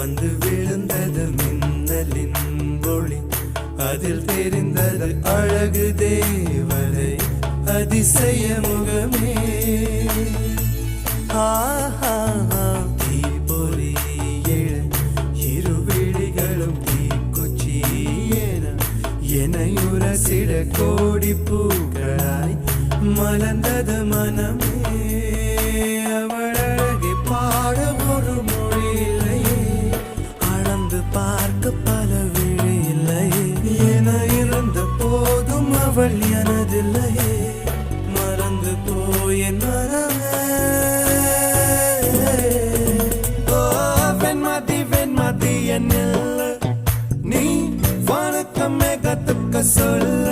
வந்து விழுந்தது மின்னலின் ஒளி. அதில் தெரிந்தது அழகு தேவதை அதிசய முகமே. ஆஹா தீப்பொறி எழ இரு விழிகளும் தீக்குச்சி என. எனையுரசிட கோடி பூக்களாய் மலர்ந்தது மனமே. பார்க்க பல விழி இல்லையே என இருந்த போதும் அவள் எனதில்லையே மறந்து போய் என் வெண்மதி வெண்மதி என்ன நீ வணக்கம் கத்துக்க சொல்ல.